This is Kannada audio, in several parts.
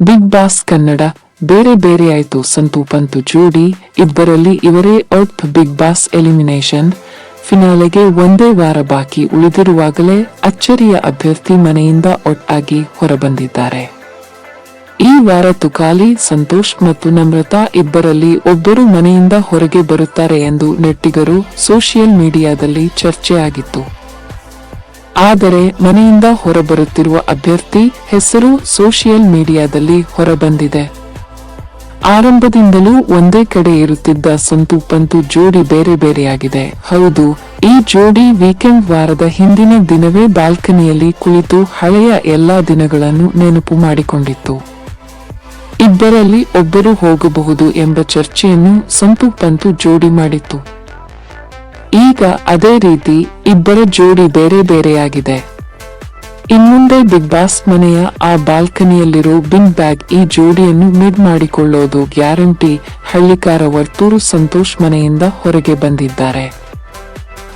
ಬಿಗ್ ಬಾಸ್ ಕನ್ನಡ ಬೇರೆ ಬೇರೆ ಆಯ್ತು. ಸಂತು, ಪಂತು, ಜೋಡಿ, ಇಬ್ಬರಲ್ಲಿ ಇವರೇ ಔಟ್ ಬಿಗ್ ಬಾಸ್ ಎಲಿಮಿನೇಷನ್ ಫಿನಾಲೆಗೆ ಒಂದೇ ವಾರ ಬಾಕಿ ಉಳಿದಿರುವಾಗಲೇ ಅಚ್ಚರಿಯ ಅಭ್ಯರ್ಥಿ ಮನೆಯಿಂದ ಒಟ್ಟಾಗಿ ಹೊರಬಂದಿದ್ದಾರೆ. ಈ ವಾರ ತುಕಾಲಿ ಸಂತೋಷ್ ಮತ್ತು ನಮ್ರತಾ ಇಬ್ಬರಲ್ಲಿ ಒಬ್ಬರು ಮನೆಯಿಂದ ಹೊರಗೆ ಬರುತ್ತಾರೆ ಎಂದು ನೆಟ್ಟಿಗರು ಸೋಷಿಯಲ್ ಮೀಡಿಯಾದಲ್ಲಿ ಚರ್ಚೆಯಾಗಿತ್ತು. ಆದರೆ ಮನೆಯಿಂದ ಹೊರಬರುತ್ತಿರುವ ಅಭ್ಯರ್ಥಿ ಹೆಸರು ಸೋಷಿಯಲ್ ಮೀಡಿಯಾದಲ್ಲಿ ಹೊರಬಂದಿದೆ. ಆರಂಭದಿಂದಲೂ ಒಂದೇ ಕಡೆ ಇರುತ್ತಿದ್ದ ಸಂತು ಪಂತು ಜೋಡಿ ಬೇರೆ ಬೇರೆಯಾಗಿದೆ. ಹೌದು, ಈ ಜೋಡಿ ವೀಕೆಂಡ್ ವಾರದ ಹಿಂದಿನ ದಿನವೇ ಬಾಲ್ಕನಿಯಲ್ಲಿ ಕುಳಿತು ಹಳೆಯ ಎಲ್ಲಾ ದಿನಗಳನ್ನು ನೆನಪು ಮಾಡಿಕೊಂಡಿತ್ತು. ಇಬ್ಬರಲ್ಲಿ ಒಬ್ಬರು ಹೋಗಬಹುದು ಎಂಬ ಚರ್ಚೆಯನ್ನು ಸಂತು ಪಂತು ಜೋಡಿ ಮಾಡಿತ್ತು. ಈಗ ಅದೇ ರೀತಿ ಇಬ್ಬರ ಜೋಡಿ ಬೇರೆ ಬೇರೆಯಾಗಿದೆ. ಇನ್ಮುಂದೆ ಬಿಗ್ ಬಾಸ್ ಮನೆಯ ಆ ಬಾಲ್ಕನಿಯಲ್ಲಿರೋ ಬಿನ್ ಬ್ಯಾಗ್ ಈ ಜೋಡಿಯನ್ನು ಮಿಡ್ ಮಾಡಿಕೊಳ್ಳೋದು ಗ್ಯಾರಂಟಿ ಹಳ್ಳಿಕಾರ ವರ್ತೂರು ಸಂತೋಷ್ ಮನೆಯಿಂದ ಹೊರಗೆ ಬಂದಿದ್ದಾರೆ.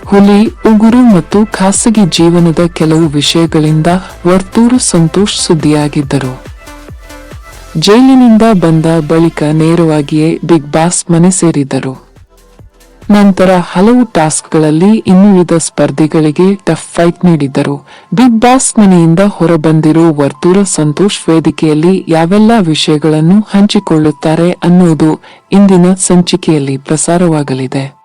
ಹುಲಿ, ಉಗುರು ಮತ್ತು ಖಾಸಗಿ ಜೀವನದ ಕೆಲವು ವಿಷಯಗಳಿಂದ ವರ್ತೂರು ಸಂತೋಷ್ ಸುದ್ದಿಯಾಗಿದ್ದರು. ಜೈಲಿನಿಂದ ಬಂದ ಬಳಿಕ ನೇರವಾಗಿಯೇ ಬಿಗ್ ಬಾಸ್ ಮನೆ ಸೇರಿದರು ನಂತರ ಹಲವು ಟಾಸ್ಕ್ಗಳಲ್ಲಿ ಇನ್ನುಳಿದ ಸ್ಪರ್ಧಿಗಳಿಗೆ ಟಫ್ ಫೈಟ್ ನೀಡಿದ್ದರು. ಬಿಗ್ ಬಾಸ್ ಮನೆಯಿಂದ ಹೊರಬಂದಿರೋ ವರ್ತೂರ ಸಂತೋಷ್ ವೇದಿಕೆಯಲ್ಲಿ ಯಾವೆಲ್ಲ ವಿಷಯಗಳನ್ನು ಹಂಚಿಕೊಳ್ಳುತ್ತಾರೆ ಅನ್ನುವುದು ಇಂದಿನ ಸಂಚಿಕೆಯಲ್ಲಿ ಪ್ರಸಾರವಾಗಲಿದೆ.